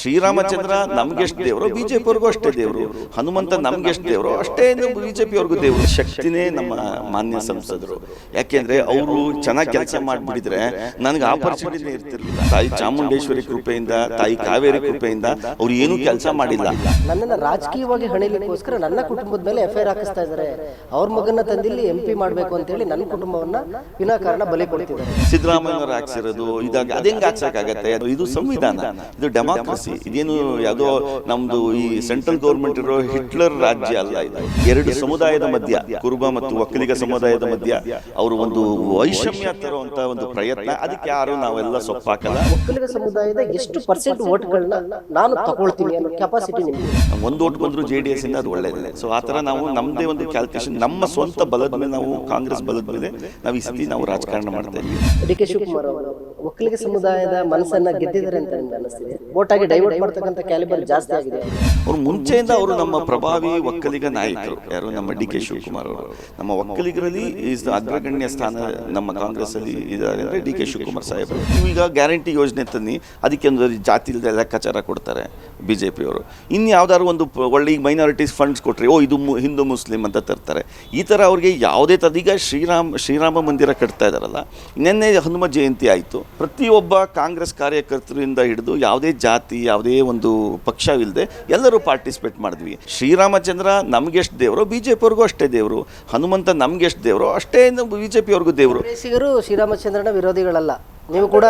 ಶ್ರೀರಾಮಚಂದ್ರ ನಮ್ಗೆಷ್ಟು ದೇವರು ಬಿಜೆಪಿಯವ್ರಿಗೂ ಅಷ್ಟೇ ದೇವರು. ಹನುಮಂತ ನಮ್ಗೆಷ್ಟು ದೇವರು. ಅಷ್ಟೇ ಬಿಜೆಪಿಯವ್ರಿಗೂ ದೇವರು. ಶಕ್ತಿನೇ ನಮ್ಮ ಮಾನ್ಯ ಸಂಸದರು. ಯಾಕೆಂದ್ರೆ ಅವರು ಚೆನ್ನಾಗಿ ಕೆಲಸ ಮಾಡಿಬಿಟ್ಟಿದ್ರೆ ನನಗೆ ಆಪರ್ಚುನಿಟಿನೇ ಇರ್ತಿರ್ಲಿಲ್ಲ. ತಾಯಿ ಚಾಮುಂಡೇಶ್ವರಿ ಕೃಪೆಯಿಂದ ತಾಯಿ ಕಾವೇರಿ ಕೃಪೆಯಿಂದ ಅವ್ರು ಏನು ಕೆಲಸ ಮಾಡಿಲ್ಲ. ನನ್ನ ರಾಜಕೀಯವಾಗಿ ಹಣಿಲಿಕ್ಕೋಸ್ಕರ ನನ್ನ ಕುಟುಂಬದ ಮೇಲೆ ಎಫ್ ಐ ಹಾಕಿಸ್ತಾ ಇದ್ದಾರೆ. ಅವ್ರ ಮಗನ ತಂದಿಲ್ಲಿ ಎಂ ಪಿ ಮಾಡಬೇಕು ಅಂತೇಳಿ ನನ್ನ ಕುಟುಂಬವನ್ನ ವಿನಾಕಾರಣ ಬಲಿ ಕೊಡ್ತಿದ್ದಾರೆ. ಸಿದ್ದರಾಮಯ್ಯನವ್ರು ಹಾಕ್ಸಿರೋದು ಇದಾಗ ಅದೇ ಹಾಕ್ಸಕ್ಕಾಗತ್ತೆ? ಅದು ಇದು ಸಂವಿಧಾನ. ಇದು ಡೆಮಾಕ್ರಸಿ ಇದೇನು ಯಾವುದೋ ನಮ್ದು ಈ ಸೆಂಟ್ರಲ್ ಗೌರ್ಮೆಂಟ್ ಇರೋ ಹಿಟ್ಲರ್ ರಾಜ್ಯ ಅಲ್ಲ ಇದು. ಎರಡು ಸಮುದಾಯದ ಮಧ್ಯ ಕುರುಬ ಮತ್ತು ಒಕ್ಕಲಿಗ ಸಮುದಾಯದ ಮಧ್ಯ ಅವರು ಒಂದು ವೈಷಮ್ಯ ತರುವಂತ ಒಂದು ಪ್ರಯತ್ನ. ಅದಕ್ಕೆ ಯಾರು ನಾವೆಲ್ಲ ಸೊಪ್ಪಾಕಲ್ಲ. ಒಕ್ಕಲಿಗ ಸಮುದಾಯದ ಎಷ್ಟು ಪರ್ಸೆಂಟ್ ಓಟ್ಗಳನ್ನ ನಾನು ತಗೊಳ್ತೀನಿ ಅನ್ನೋ ಕೆಪಾಸಿಟಿ ನಿಮಗೆ ಒಂದು ಓಟ್ ಬಂದ್ರು ಜೆ ಡಿ ಎಸ್ ಇಂದ ಅದು ಒಳ್ಳೇದಿಲ್ಲ ಸೊ ಆ ಥರ ನಾವು ನಮ್ಮದೇ ಒಂದು ಕ್ಯಾಲ್ಕುಲೇಷನ್ ನಮ್ಮ ಸ್ವಂತ ಬಲದ ಮೇಲೆ ನಾವು ಕಾಂಗ್ರೆಸ್ ಬಲದ ಮೇಲೆ ನಾವು ಈ ಸತಿ ನಾವು ರಾಜಕಾರಣ ಮಾಡ್ತಾ ಇದ್ದೀವಿ ಡಿ ಕೆ ಶಿವಕುಮಾರ್ ಅವರು. ಒಕ್ಕಲಿಗ ಸಮುದಾಯದ ಮನಸ್ಸನ್ನ ಗೆದ್ದಿದ್ದಾರೆ ಅಂತ ನಿಮ್ಗೆ ಅನಿಸ್ತಿದೆ. ವೋಟ್ ಆಗಿ ಡೈವರ್ಟ್ ಮಾಡ್ತಕ್ಕಂಥ ಕ್ಯಾಲಿಬರ್ ಜಾಸ್ತಿ ಆಗಿದೆ. ಅವ್ರು ಮುಂಚೆಯಿಂದ ಅವರು ನಮ್ಮ ಪ್ರಭಾವಿ ಒಕ್ಕಲಿಗ ನಾಯಕರು. ಯಾರು? ನಮ್ಮ ಡಿ ಕೆ ಶಿವಕುಮಾರ್ ಅವರು. ನಮ್ಮ ಒಕ್ಕಲಿಗರಲ್ಲಿ ಈಸ್ ಅಗ್ರಗಣ್ಯ ಸ್ಥಾನ ನಮ್ಮ ಕಾಂಗ್ರೆಸ್ ಅಲ್ಲಿ ಇದ್ದಾರೆ ಅಂದ್ರೆ ಡಿ ಕೆ ಶಿವಕುಮಾರ್ ಸಾಹೇಬರು. ಈಗ ಗ್ಯಾರಂಟಿ ಯೋಜನೆ ತನ್ನಿ ಅದಕ್ಕೆ ಒಂದು ಜಾತಿ ಇಲ್ಲದೆ ಲೆಕ್ಕಾಚಾರ ಕೊಡ್ತಾರೆ ಬಿ ಜೆ ಪಿಯವರು ಇನ್ನು ಯಾವ್ದಾದ್ರು ಒಂದು ಒಳ್ಳೆ ಈಗ ಮೈನಾರಿಟೀಸ್ ಫಂಡ್ಸ್ ಕೊಟ್ರಿ ಓ ಇದು ಮು- ಹಿಂದೂ ಮುಸ್ಲಿಂ ಅಂತ ತರ್ತಾರೆ. ಈ ಥರ ಅವ್ರಿಗೆ ಯಾವುದೇ ತದೀಗ ಈಗ ಶ್ರೀರಾಮ್ ಶ್ರೀರಾಮ ಮಂದಿರ ಕಟ್ತಾ ಇದ್ದಾರಲ್ಲ ನಿನ್ನೆ ಹನುಮ ಜಯಂತಿ ಆಯಿತು. ಪ್ರತಿಯೊಬ್ಬ ಕಾಂಗ್ರೆಸ್ ಕಾರ್ಯಕರ್ತರಿಂದ ಹಿಡಿದು ಯಾವುದೇ ಜಾತಿ, ಯಾವುದೇ ಒಂದು ಪಕ್ಷವಿಲ್ಲದೆ ಎಲ್ಲರೂ ಪಾರ್ಟಿಸಿಪೇಟ್ ಮಾಡಿದ್ವಿ. ಶ್ರೀರಾಮಚಂದ್ರ ನಮಗೆಷ್ಟು ದೇವರು ಬಿ ಜೆ ಪಿಯವ್ರಿಗೂ ಅಷ್ಟೇ ದೇವರು. ಹನುಮಂತ ನಮಗೆಷ್ಟು ದೇವರು, ಅಷ್ಟೇ ಬಿ ಜೆ ಪಿಯವ್ರಿಗೂ ದೇವರು. ಕಾಂಗ್ರೆಸ್ಸಿಗರು ಶ್ರೀರಾಮಚಂದ್ರನ ವಿರೋಧಿಗಳಲ್ಲ. ನೀವು ಕೂಡ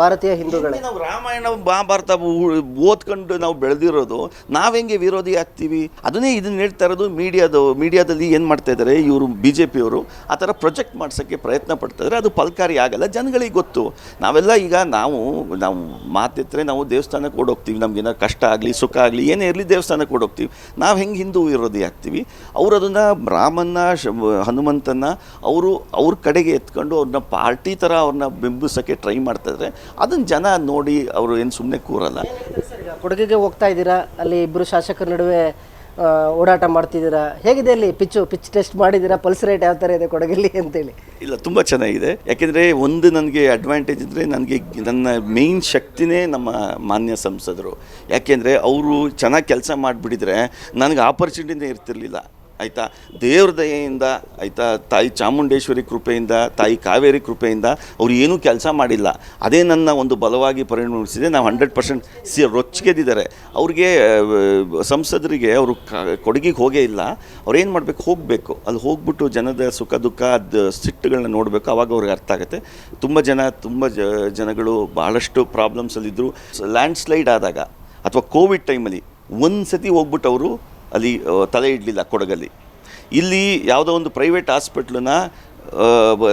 ಭಾರತೀಯ ಹಿಂದೂಗಳೇ. ನಾವು ರಾಮಾಯಣ, ಮಹಾಭಾರತ ಓದ್ಕೊಂಡು ನಾವು ಬೆಳೆದಿರೋದು, ನಾವು ಹೆಂಗೆ ವಿರೋಧಿ ಆಗ್ತೀವಿ? ಅದನ್ನೇ ಇದನ್ನ ಹೇಳ್ತಾ ಇರೋದು ಮೀಡಿಯಾದ, ಮೀಡಿಯಾದಲ್ಲಿ ಏನು ಮಾಡ್ತಾ ಇದ್ದಾರೆ ಇವರು ಬಿ ಜೆ ಪಿಯವರು ಆ ಥರ ಪ್ರೊಜೆಕ್ಟ್ ಮಾಡ್ಸೋಕ್ಕೆ ಪ್ರಯತ್ನ ಪಡ್ತಾ ಇದ್ದಾರೆ ಅದು ಫಲಕಾರಿ ಆಗಲ್ಲ, ಜನಗಳಿಗೆ ಗೊತ್ತು. ನಾವೆಲ್ಲ ಈಗ ನಾವು ನಾವು ಮಾತಿದ್ರೆ ನಾವು ದೇವಸ್ಥಾನಕ್ಕೆ ಓಡೋಗ್ತೀವಿ. ನಮಗೇನೋ ಕಷ್ಟ ಆಗಲಿ, ಸುಖ ಆಗಲಿ, ಏನೇ ಇರಲಿ ದೇವಸ್ಥಾನಕ್ಕೆ ಓಡೋಗ್ತೀವಿ. ನಾವು ಹೆಂಗೆ ಹಿಂದೂ ವಿರೋಧಿ ಆಗ್ತೀವಿ? ಅವರು ಅದನ್ನು ರಾಮನ್ನ ಹನುಮಂತನ ಅವರು ಅವ್ರ ಕಡೆಗೆ ಎತ್ಕೊಂಡು ಅವ್ರನ್ನ ಪಾರ್ಟಿ ಥರ ಅವ್ರನ್ನ ಬಿಂಬಿಸೋಕ್ಕೆ ಟ್ರೈ ಮಾಡ್ತಾಯಿದ್ರೆ ಅದನ್ನು ಜನ ನೋಡಿ ಅವರು ಏನು ಸುಮ್ಮನೆ ಕೂರಲ್ಲ. ಕೊಡಗಿಗೆ ಹೋಗ್ತಾ ಇದ್ದೀರಾ? ಅಲ್ಲಿ ಇಬ್ಬರು ಶಾಸಕರ ನಡುವೆ ಓಡಾಟ ಮಾಡ್ತಿದ್ದೀರಾ? ಹೇಗಿದೆ ಅಲ್ಲಿ ಪಿಚ್ಚು? ಪಿಚ್ ಟೆಸ್ಟ್ ಮಾಡಿದ್ದೀರಾ? ಪಲ್ಸ್ ರೇಟ್ ಯಾವ ಥರ ಇದೆ ಕೊಡಗಲ್ಲಿ ಅಂತೇಳಿ? ಇಲ್ಲ ತುಂಬ ಚೆನ್ನಾಗಿದೆ. ಯಾಕೆಂದರೆ ಒಂದು ನನಗೆ ಅಡ್ವಾಂಟೇಜ್ ಅಂದರೆ ನನಗೆ ನನ್ನ ಮೇಯ್ನ್ ಶಕ್ತಿನೇ ನಮ್ಮ ಮಾನ್ಯ ಸಂಸದರು. ಯಾಕೆಂದರೆ ಅವರು ಚೆನ್ನಾಗಿ ಕೆಲಸ ಮಾಡಿಬಿಟ್ಟಿದ್ರೆ ನನಗೆ ಆಪರ್ಚುನಿಟಿನೇ ಇರ್ತಿರ್ಲಿಲ್ಲ. ಆಯಿತಾ? ದೇವ್ರ ದಯೆಯಿಂದ, ಆಯಿತಾ, ತಾಯಿ ಚಾಮುಂಡೇಶ್ವರಿ ಕೃಪೆಯಿಂದ, ತಾಯಿ ಕಾವೇರಿ ಕೃಪೆಯಿಂದ ಅವ್ರು ಏನೂ ಕೆಲಸ ಮಾಡಿಲ್ಲ. ಅದೇ ನನ್ನ ಒಂದು ಬಲವಾಗಿ ಪರಿಣಮಿಸಿದೆ. ನಾವು ಹಂಡ್ರೆಡ್ ಪರ್ಸೆಂಟ್ ಸಿ ರೊಚ್ಚಿಗೆದಿದ್ದಾರೆ ಅವ್ರಿಗೆ ಸಂಸದರಿಗೆ ಅವರು ಕೊಡಗಿಗೆ ಹೋಗೇ ಇಲ್ಲ. ಅವ್ರೇನು ಏನು ಮಾಡಬೇಕು? ಹೋಗಬೇಕು. ಅಲ್ಲಿ ಹೋಗ್ಬಿಟ್ಟು ಜನದ ಸುಖ ದುಃಖ ಅದು ಸಿಟ್ಟುಗಳನ್ನ ನೋಡಬೇಕು. ಅವಾಗ ಅವ್ರಿಗೆ ಅರ್ಥ ಆಗುತ್ತೆ. ತುಂಬ ಜನ, ತುಂಬ ಜನಗಳು ಭಾಳಷ್ಟು ಪ್ರಾಬ್ಲಮ್ಸಲ್ಲಿದ್ದರು ಲ್ಯಾಂಡ್ ಸ್ಲೈಡ್ ಆದಾಗ, ಅಥವಾ ಕೋವಿಡ್ ಟೈಮಲ್ಲಿ ಒಂದು ಸತಿ ಹೋಗ್ಬಿಟ್ಟು ಅವರು ಅಲ್ಲಿ ತಲೆ ಇಡಲಿಲ್ಲ ಕೊಡಗಲ್ಲಿ. ಇಲ್ಲಿ ಯಾವುದೋ ಒಂದು ಪ್ರೈವೇಟ್ ಹಾಸ್ಪಿಟ್ಲನ್ನ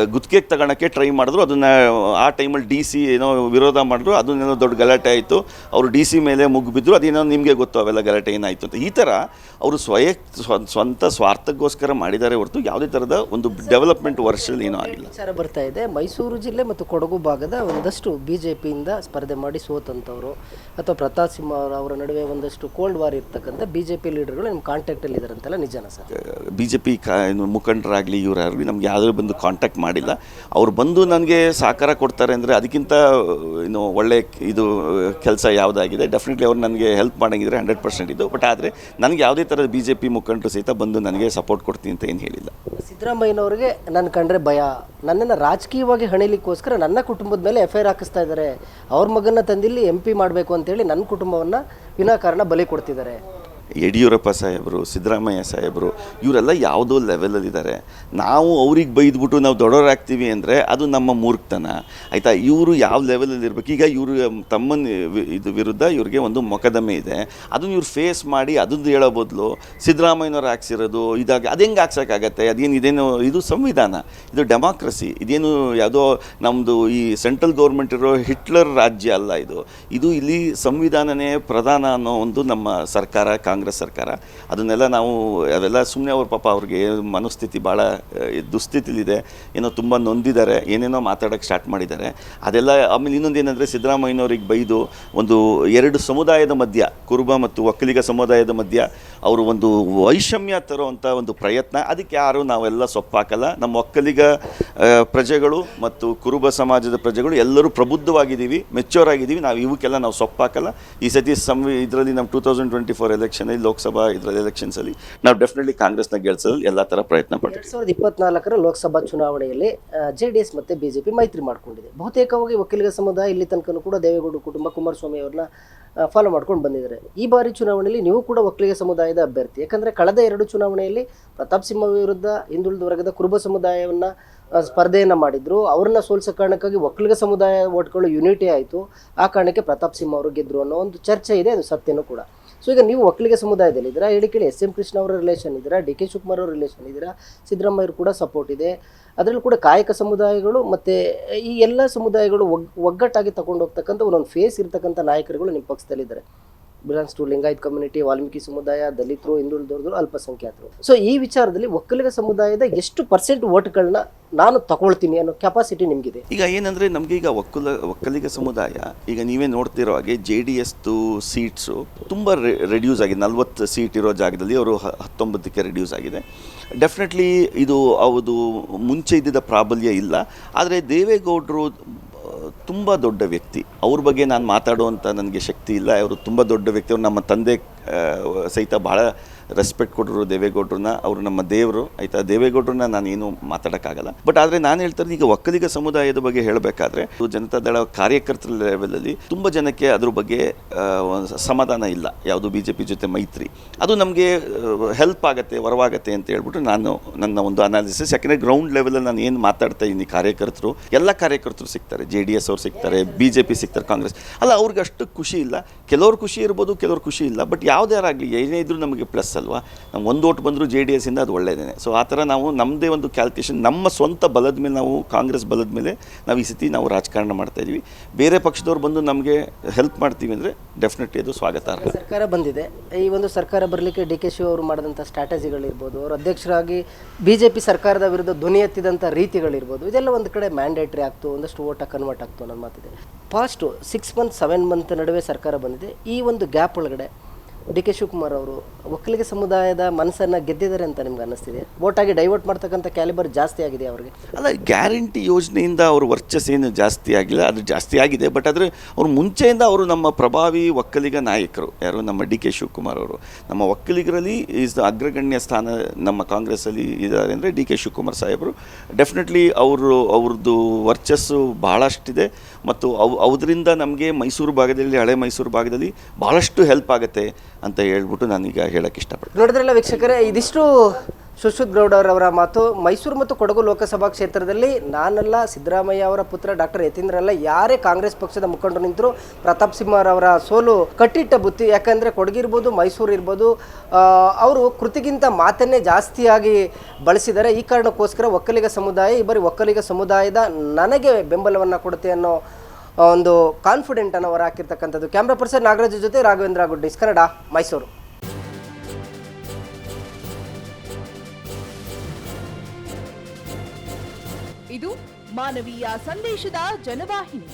ಗುತ್ತಿಗೆಗೆ ತಗೊಳಕ್ಕೆ ಟ್ರೈ ಮಾಡಿದ್ರು. ಅದನ್ನು ಆ ಟೈಮಲ್ಲಿ ಡಿ ಸಿ ಏನೋ ವಿರೋಧ ಮಾಡಿದ್ರು. ಅದನ್ನೇನೋ ದೊಡ್ಡ ಗಲಾಟೆ ಆಯಿತು. ಅವರು ಡಿ ಸಿ ಮೇಲೆ ಮುಗಿಬಿದ್ರು ಅದೇನೋ ನಿಮಗೆ ಗೊತ್ತು ಅವೆಲ್ಲ ಗಲಾಟೆ ಏನಾಯಿತು ಅಂತ. ಈ ಥರ ಅವರು ಸ್ವಯ ಸ್ವ- ಸ್ವಂತ ಸ್ವಾರ್ಥಕ್ಕೋಸ್ಕರ ಮಾಡಿದ್ದಾರೆ ಹೊರತು ಯಾವುದೇ ಥರದ ಒಂದು ಡೆವಲಪ್ಮೆಂಟ್ ವರ್ಷದಲ್ಲಿ ಏನೂ ಆಗಿಲ್ಲ. ವಿಚಾರ ಬರ್ತಾ ಇದೆ. ಮೈಸೂರು ಜಿಲ್ಲೆ ಮತ್ತು ಕೊಡಗು ಭಾಗದ ಒಂದಷ್ಟು ಬಿ ಜೆ ಪಿಯಿಂದ ಸ್ಪರ್ಧೆ ಮಾಡಿ ಸೋತಂಥವ್ರು ಅಥವಾ ಪ್ರತಾಪ್ ಸಿಂಹ ಅವರ- ಅವರ ನಡುವೆ ಒಂದಷ್ಟು ಕೋಲ್ಡ್ ವಾರ್ ಇರ್ತಕ್ಕಂಥ ಬಿ ಜೆ ಪಿ ಲೀಡರ್ಗಳು ನಿಮ್ಮ ಕಾಂಟ್ಯಾಕ್ಟಲ್ಲಿ ಇದ್ದಾರೆ ಅಂತೆಲ್ಲ ನಿಜನ ಸರ್? ಬಿ ಜೆ ಪಿ ಕಾ ಮುಖಂಡರಾಗಲಿ ಇವರಾಗಲಿ ನಮ್ಗೆ ಯಾವುದೇ ಬಂದು ಕಾಂಟ್ಯಾಕ್ಟ್ ಮಾಡಿಲ್ಲ. ಅವ್ರು ಬಂದು ನನಗೆ ಸಹಕಾರ ಕೊಡ್ತಾರೆ ಅಂದರೆ ಅದಕ್ಕಿಂತ ಏನು ಒಳ್ಳೆ ಇದು ಕೆಲಸ ಯಾವುದಾಗಿದೆ ಡೆಫಿನೆಟ್ಲಿ ಅವ್ರು ನನಗೆ ಹೆಲ್ಪ್ ಮಾಡಂಗಿದ್ರೆ ಹಂಡ್ರೆಡ್ ಪರ್ಸೆಂಟ್ ಇದು. ಬಟ್ ಆದರೆ ನನಗೆ ಯಾವುದೇ ಥರದ ಬಿ ಜೆ ಪಿ ಮುಖಂಡರು ಸಹಿತ ಬಂದು ನನಗೆ ಸಪೋರ್ಟ್ ಕೊಡ್ತೀನಿ ಅಂತ ಏನು ಹೇಳಿಲ್ಲ. ಸಿದ್ದರಾಮಯ್ಯನವ್ರಿಗೆ ನನ್ನ ಕಂಡ್ರೆ ಭಯ. ನನ್ನನ್ನು ರಾಜಕೀಯವಾಗಿ ಹಣಿಲಿಕ್ಕೋಸ್ಕರ ನನ್ನ ಕುಟುಂಬದ ಮೇಲೆ ಎಫ್ ಐ ಆರ್ ಹಾಕಿಸ್ತಾ ಇದ್ದಾರೆ. ಅವ್ರ ಮಗನ ತಂದಿಲ್ಲಿ ಎಂ ಪಿ ಮಾಡಬೇಕು ಅಂತೇಳಿ ನನ್ನ ಕುಟುಂಬವನ್ನು ವಿನಾಕಾರಣ ಬಲಿ ಕೊಡ್ತಿದ್ದಾರೆ. ಯಡಿಯೂರಪ್ಪ ಸಾಹೇಬರು, ಸಿದ್ದರಾಮಯ್ಯ ಸಾಹೇಬರು, ಇವರೆಲ್ಲ ಯಾವುದೋ ಲೆವೆಲಲ್ಲಿದ್ದಾರೆ ನಾವು ಅವ್ರಿಗೆ ಬೈದ್ಬಿಟ್ಟು ನಾವು ದೊಡ್ಡವರಾಗ್ತೀವಿ ಅಂದರೆ ಅದು ನಮ್ಮ ಮೂರ್ಖತನ. ಆಯಿತಾ? ಇವರು ಯಾವ ಲೆವೆಲಲ್ಲಿ ಇರಬೇಕು? ಈಗ ಇವರು ತಮ್ಮನ್ನ ಇದು ವಿರುದ್ಧ ಇವ್ರಿಗೆ ಒಂದು ಮೊಕದಮೆ ಇದೆ. ಅದನ್ನು ಇವ್ರು ಫೇಸ್ ಮಾಡಿ ಅದನ್ನು ಹೇಳೋ ಬದಲು ಸಿದ್ದರಾಮಯ್ಯನವ್ರು ಹಾಕ್ಸಿರೋದು, ಇದಾಗ, ಅದು ಹೆಂಗೆ ಹಾಕ್ಸೋಕ್ಕಾಗತ್ತೆ? ಅದೇನು ಇದೇನು, ಇದು ಸಂವಿಧಾನ, ಇದು ಡೆಮಾಕ್ರಸಿ, ಇದೇನು ಯಾವುದೋ ನಮ್ಮದು ಈ ಸೆಂಟ್ರಲ್ ಗೌರ್ಮೆಂಟ್ ಇರೋ ಹಿಟ್ಲರ್ ರಾಜ್ಯ ಅಲ್ಲ ಇದು. ಇದು ಇಲ್ಲಿ ಸಂವಿಧಾನನೇ ಪ್ರಧಾನ ಅನ್ನೋ ಒಂದು ನಮ್ಮ ಸರ್ಕಾರ, ಕಾಂಗ್ರೆಸ್ ಸರ್ಕಾರ. ಅದನ್ನೆಲ್ಲ ನಾವು ಅವೆಲ್ಲ ಸುಮ್ಮನೆ ಅವ್ರ ಪಾಪ ಅವ್ರಿಗೆ ಮನಸ್ಥಿತಿ ಭಾಳ ದುಸ್ಥಿತಿಲಿದೆ. ಏನೋ ತುಂಬ ನೊಂದಿದ್ದಾರೆ. ಏನೇನೋ ಮಾತಾಡೋಕ್ಕೆ ಸ್ಟಾರ್ಟ್ ಮಾಡಿದ್ದಾರೆ. ಅದೆಲ್ಲ, ಆಮೇಲೆ ಇನ್ನೊಂದು ಏನಂದರೆ ಸಿದ್ದರಾಮಯ್ಯನವ್ರಿಗೆ ಬೈದು ಒಂದು ಎರಡು ಸಮುದಾಯದ ಮಧ್ಯ, ಕುರುಬ ಮತ್ತು ಒಕ್ಕಲಿಗ ಸಮುದಾಯದ ಮಧ್ಯ ಅವರು ಒಂದು ವೈಷಮ್ಯ ತರುವಂಥ ಒಂದು ಪ್ರಯತ್ನ. ಅದಕ್ಕೆ ಯಾರು ನಾವೆಲ್ಲ ಸೊಪ್ಪಾಕಲ್ಲ. ನಮ್ಮ ಒಕ್ಕಲಿಗ ಪ್ರಜೆಗಳು ಮತ್ತು ಕುರುಬ ಸಮಾಜದ ಪ್ರಜೆಗಳು ಎಲ್ಲರೂ ಪ್ರಬುದ್ಧವಾಗಿದ್ದೀವಿ ಮೆಚ್ಯೂರ್ ಆಗಿದ್ದೀವಿ ನಾವು ಇವಕ್ಕೆಲ್ಲ ನಾವು ಸೊಪ್ಪಾಕಲ್ಲ. ಈ ಸತಿ ಸಮ ಇದರಲ್ಲಿ ನಮ್ಮ ಟೂ ತೌಸಂಡ್ ಟ್ವೆಂಟಿ ಫೋರ್ ಎಲೆಕ್ಷನಲ್ಲಿ, ಲೋಕಸಭಾ ಇದರಲ್ಲಿ ಎಲೆಕ್ಷನ್ಸಲ್ಲಿ ನಾವು ಡೆಫಿನೆಟ್ಲಿ ಕಾಂಗ್ರೆಸ್ನ ಗೆಲ್ಸಲು ಎಲ್ಲ ಥರ ಪ್ರಯತ್ನ ಪಡ್ತೀವಿ. ಎರಡು ಸಾವಿರದ ಇಪ್ಪತ್ನಾಲ್ಕರ ಲೋಕಸಭಾ ಚುನಾವಣೆಯಲ್ಲಿ ಜೆ ಡಿ ಎಸ್ ಮತ್ತು ಬಿ ಜೆ ಪಿ ಮೈತ್ರಿ ಮಾಡಿಕೊಂಡಿದೆ. ಬಹುತೇಕವಾಗಿ ಒಕ್ಕಲಿಗ ಸಮುದಾಯ ಇಲ್ಲಿ ತನಕನೂ ಕೂಡ ದೇವೇಗೌಡ ಕುಟುಂಬ ಕುಮಾರಸ್ವಾಮಿ ಅವ್ರನ್ನ ಫಾಲೋ ಮಾಡ್ಕೊಂಡು ಬಂದಿದ್ದಾರೆ. ಈ ಬಾರಿ ಚುನಾವಣೆಯಲ್ಲಿ ನೀವು ಕೂಡ ಒಕ್ಕಲಿಗ ಸಮುದಾಯದ ಅಭ್ಯರ್ಥಿ. ಯಾಕಂದರೆ ಕಳೆದ ಎರಡು ಚುನಾವಣೆಯಲ್ಲಿ ಪ್ರತಾಪ್ ಸಿಂಹ ವಿರುದ್ಧ ಹಿಂದುಳಿದ ವರ್ಗದ ಕುರುಬ ಸಮುದಾಯವನ್ನ ಸ್ಪರ್ಧೆಯನ್ನು ಮಾಡಿದ್ರು. ಅವ್ರನ್ನ ಸೋಲ್ಸೋ ಕಾರಣಕ್ಕಾಗಿ ಒಕ್ಕಲಿಗ ಸಮುದಾಯ ಓಟ್ಗಳು ಯುನಿಟಿ ಆಯಿತು. ಆ ಕಾರಣಕ್ಕೆ ಪ್ರತಾಪ್ ಸಿಂಹ ಅವರು ಗೆದ್ರು ಅನ್ನೋ ಒಂದು ಚರ್ಚೆ ಇದೆ, ಅದು ಸತ್ಯನೂ ಕೂಡ. ಸೊ ಈಗ ನೀವು ಒಕ್ಕಲಿಗ ಸಮುದಾಯದಲ್ಲಿ ಇದ್ದೀರಾ? ಹೇಳಿ ಕೇಳಿ, ಎಸ್ ಎಂ ಕೃಷ್ಣ ಅವರ ರಿಲೇಷನ್ ಇದ್ದೀರಾ? ಡಿ ಕೆ ಶಿವಕುಮಾರ್ ಅವರ ರಿಲೇಷನ್ ಇದ್ದೀರಾ? ಸಿದ್ದರಾಮಯ್ಯರು ಕೂಡ ಸಪೋರ್ಟ್ ಇದೆ. ಅದರಲ್ಲೂ ಕೂಡ ಕಾಯಕ ಸಮುದಾಯಗಳು ಮತ್ತು ಈ ಎಲ್ಲ ಸಮುದಾಯಗಳು ಒಗ್, ಒಗ್ಗಟ್ಟಾಗಿ ತಗೊಂಡು ಹೋಗ್ತಕ್ಕಂಥ ಒಂದೊಂದು ಫೇಸ್ ಇರ್ತಕ್ಕಂಥ ನಾಯಕರುಗಳು ನಿಮ್ಮ ಪಕ್ಷದಲ್ಲಿದ್ದಾರೆ. Belongs to Lingayat community Valmiki ಸಮುದಾಯ ದಲಿತರು ಹಿಂದುಳಿದವರು ಅಲ್ಪಸಂಖ್ಯಾತರು ಸೊ ಈ ವಿಚಾರದಲ್ಲಿ ಒಕ್ಕಲಿಗ ಸಮುದಾಯದ ಎಷ್ಟು ಪರ್ಸೆಂಟ್ ಓಟ್ಗಳನ್ನ ನಾನು ತಗೊಳ್ತೀನಿ ಅನ್ನೋ ಕೆಪಾಸಿಟಿ ನಿಮಗಿದೆ? ಈಗ ಏನಂದರೆ ನಮಗೆ ಈಗ ಒಕ್ಕಲ, ಒಕ್ಕಲಿಗ ಸಮುದಾಯ, ಈಗ ನೀವೇ ನೋಡ್ತಿರೋ ಹಾಗೆ ಜೆ ಡಿ ಎಸ್ದು ಸೀಟ್ಸು ತುಂಬ ರೆಡ್ಯೂಸ್ ಆಗಿದೆ. ನಲ್ವತ್ತು ಸೀಟ್ ಇರೋ ಜಾಗದಲ್ಲಿ ಅವರು ಹತ್ತೊಂಬತ್ತಕ್ಕೆ ರೆಡ್ಯೂಸ್ ಆಗಿದೆ. ಡೆಫಿನೆಟ್ಲಿ ಇದು ಅದು ಮುಂಚೆ ಇದ್ದಿದ್ದ ಪ್ರಾಬಲ್ಯ ಇಲ್ಲ. ಆದರೆ ದೇವೇಗೌಡರು ತುಂಬ ದೊಡ್ಡ ವ್ಯಕ್ತಿ. ಅವ್ರ ಬಗ್ಗೆ ನಾನು ಮಾತಾಡುವಂಥ ನನಗೆ ಶಕ್ತಿ ಇಲ್ಲ. ಅವರು ತುಂಬ ದೊಡ್ಡ ವ್ಯಕ್ತಿ. ಅವರು ನಮ್ಮ ತಂದೆ ಸಹಿತ ಭಾಳ ರೆಸ್ಪೆಕ್ಟ್ ಕೊಟ್ಟರು ದೇವೇಗೌಡ್ರನ್ನ ಅವರು ನಮ್ಮ ದೇವರು, ಆಯಿತಾ? ದೇವೇಗೌಡ್ರನ್ನ ನಾನೇನು ಮಾತಾಡೋಕ್ಕಾಗಲ್ಲ. ಬಟ್ ಆದರೆ ನಾನು ಹೇಳ್ತಾರೆ ಈಗ ಒಕ್ಕಲಿಗ ಸಮುದಾಯದ ಬಗ್ಗೆ ಹೇಳಬೇಕಾದ್ರೆ ಜನತಾ ದಳ ಕಾರ್ಯಕರ್ತರ ಲೆವೆಲಲ್ಲಿ ತುಂಬ ಜನಕ್ಕೆ ಅದ್ರ ಬಗ್ಗೆ ಸಮಾಧಾನ ಇಲ್ಲ. ಯಾವುದು ಬಿ ಜೆ ಪಿ ಜೊತೆ ಮೈತ್ರಿ. ಅದು ನಮಗೆ ಹೆಲ್ಪ್ ಆಗುತ್ತೆ, ವರವಾಗತ್ತೆ ಅಂತ ಹೇಳ್ಬಿಟ್ಟು ನಾನು ನನ್ನ ಒಂದು ಅನಾಲಿಸಿಸ್ ಯಾಕೆಂದರೆ ಗ್ರೌಂಡ್ ಲೆವೆಲಲ್ಲಿ ನಾನು ಏನು ಮಾತಾಡ್ತಾ ಇದ್ದೀನಿ, ಕಾರ್ಯಕರ್ತರು, ಎಲ್ಲ ಕಾರ್ಯಕರ್ತರು ಸಿಗ್ತಾರೆ. ಜೆ ಡಿ ಎಸ್ ಅವ್ರು ಸಿಗ್ತಾರೆ ಬಿ ಜೆ ಪಿ ಸಿಗ್ತಾರೆ, ಕಾಂಗ್ರೆಸ್. ಅಲ್ಲ, ಅವ್ರಿಗೆ ಅಷ್ಟು ಖುಷಿ ಇಲ್ಲ. ಕೆಲವ್ರು ಖುಷಿ ಇರ್ಬೋದು, ಕೆಲವ್ರು ಖುಷಿ ಇಲ್ಲ. ಬಟ್ ಯಾವುದೇ ಆಗಲಿ ಏನೇ ಇದ್ರೂ ನಮಗೆ ಪ್ಲಸ್ ಅಲ್ವಾ? ನಮ್ಗೆ ಒಂದು ಓಟ್ ಬಂದರೂ ಜೆ ಡಿ ಎಸ್ಸಿಂದ ಅದು ಒಳ್ಳೆಯದೇ ಸೊ ಆ ಥರ ನಾವು ನಮ್ಮದೇ ಒಂದು ಕ್ಯಾಲ್ಕುಲೇಷನ್ ನಮ್ಮ ಸ್ವಂತ ಬಲದ ಮೇಲೆ ನಾವು ಕಾಂಗ್ರೆಸ್ ಬಲದ ಮೇಲೆ ನಾವು ಈ ಸತಿ ನಾವು ರಾಜಕಾರಣ ಮಾಡ್ತಾ ಇದ್ದೀವಿ ಬೇರೆ ಪಕ್ಷದವ್ರು ಬಂದು ನಮಗೆ ಹೆಲ್ಪ್ ಮಾಡ್ತೀವಿ ಅಂದರೆ ಡೆಫಿನೆಟ್ಲಿ ಅದು ಸ್ವಾಗತ ಸರ್ಕಾರ ಬಂದಿದೆ. ಈ ಒಂದು ಸರ್ಕಾರ ಬರಲಿಕ್ಕೆ ಡಿ ಕೆ ಶಿವ ಅವರು ಮಾಡಿದಂಥ ಸ್ಟ್ರಾಟಜಿಗಳಿರ್ಬೋದು ಅವರು ಅಧ್ಯಕ್ಷರಾಗಿ ಬಿ ಜೆ ಪಿ ಸರ್ಕಾರದ ವಿರುದ್ಧ ಧ್ವನಿ ಎತ್ತಿದಂಥ ರೀತಿಗಳಿರ್ಬೋದು, ಇದೆಲ್ಲ ಒಂದು ಕಡೆ ಮ್ಯಾಂಡೇಟ್ರಿ ಆಗ್ತು, ಒಂದಷ್ಟು ಓಟ ಕನ್ವರ್ಟ್ ಆಗ್ತು ನನ್ನ ಮಾತಿದೆ. Past six month seven month ನಡುವೆ ಸರ್ಕಾರ ಬಂದಿದೆ. ಈ ಒಂದು ಗ್ಯಾಪ್ ಒಳಗಡೆ ಡಿ ಕೆ ಶಿವಕುಮಾರ್ ಅವರು ಒಕ್ಕಲಿಗ ಸಮುದಾಯದ ಮನಸ್ಸನ್ನು ಗೆದ್ದಿದ್ದಾರೆ ಅಂತ ನಿಮ್ಗೆ ಅನ್ನಿಸ್ತಿದೆ? ಓಟಾಗಿ ಡೈವರ್ಟ್ ಮಾಡ್ತಕ್ಕಂಥ ಕ್ಯಾಲಿಬರ್ ಜಾಸ್ತಿ ಆಗಿದೆ ಅವರಿಗೆ. ಅಲ್ಲ ಗ್ಯಾರಂಟಿ ಯೋಜನೆಯಿಂದ ಅವ್ರ ವರ್ಚಸ್ಸೇನು ಜಾಸ್ತಿ ಆಗಿಲ್ಲ. ಅದು ಜಾಸ್ತಿ ಆಗಿದೆ ಬಟ್ ಆದರೆ ಅವ್ರು ಮುಂಚೆಯಿಂದ ಅವರು ನಮ್ಮ ಪ್ರಭಾವಿ ಒಕ್ಕಲಿಗ ನಾಯಕರು. ಯಾರು? ನಮ್ಮ ಡಿ ಕೆ ಶಿವಕುಮಾರ್ ಅವರು. ನಮ್ಮ ಒಕ್ಕಲಿಗರಲ್ಲಿ ಈಸ್ ಅಗ್ರಗಣ್ಯ ಸ್ಥಾನ ನಮ್ಮ ಕಾಂಗ್ರೆಸ್ಸಲ್ಲಿ ಇದ್ದಾರೆ ಅಂದರೆ ಡಿ ಕೆ ಶಿವಕುಮಾರ್ ಸಾಹೇಬರು. ಡೆಫಿನೆಟ್ಲಿ ಅವರು ಅವ್ರದ್ದು ವರ್ಚಸ್ಸು ಭಾಳಷ್ಟಿದೆ ಮತ್ತು ಅವು ಅದರಿಂದ ನಮಗೆ ಮೈಸೂರು ಭಾಗದಲ್ಲಿ, ಹಳೆ ಮೈಸೂರು ಭಾಗದಲ್ಲಿ ಭಾಳಷ್ಟು ಹೆಲ್ಪ್ ಆಗುತ್ತೆ. ಅಂತ ಹೇಳ್ಬಿಟ್ಟು ನಾನೀಗ ಹೇಳಕ್ಕೆ ಇಷ್ಟಪಡ್ತೀನಿ. ನೋಡಿದ್ರಲ್ಲ ವೀಕ್ಷಕರೇ, ಇದಿಷ್ಟು ಸುಶ್ರುತ್ ಗೌಡರವರ ಮಾತು, ಮೈಸೂರು ಮತ್ತು ಕೊಡಗು ಲೋಕಸಭಾ ಕ್ಷೇತ್ರದಲ್ಲಿ ನಾನಲ್ಲ, ಸಿದ್ದರಾಮಯ್ಯ ಅವರ ಪುತ್ರ ಡಾಕ್ಟರ್ ಯತೀಂದ್ರಲ್ಲ ಯಾರೇ ಕಾಂಗ್ರೆಸ್ ಪಕ್ಷದ ಮುಖಂಡರು ನಿಂತರು ಪ್ರತಾಪ್ ಸಿಂಹರವರ ಸೋಲು ಕಟ್ಟಿಟ್ಟ ಬುತ್ತಿ. ಯಾಕಂದರೆ ಕೊಡಗಿರ್ಬೋದು ಮೈಸೂರು ಇರ್ಬೋದು ಅವರು ಕೃತಿಗಿಂತ ಮಾತನ್ನೇ ಜಾಸ್ತಿಯಾಗಿ ಬಳಸಿದ್ದಾರೆ. ಈ ಕಾರಣಕ್ಕೋಸ್ಕರ ಒಕ್ಕಲಿಗ ಸಮುದಾಯ, ಈ ಬಾರಿ ಒಕ್ಕಲಿಗ ಸಮುದಾಯದ ನನಗೆ ಬೆಂಬಲವನ್ನು ಕೊಡುತ್ತೆ ಅನ್ನೋ ಒಂದು ಕಾನ್ಫಿಡೆಂಟ್ ಅನ್ನು ಅವರು ಹಾಕಿರ್ತಕ್ಕಂಥದ್ದು. ಕ್ಯಾಮ್ರಾ ಪರ್ಸನ್ ನಾಗರಾಜ್ ಜೊತೆ ರಾಘವೇಂದ್ರ ಗುಡ್ಡಿಸ್, ಕನ್ನಡ, ಮೈಸೂರು. ಇದು ಮಾನವೀಯ ಸಂದೇಶದ ಜನವಾಹಿನಿ.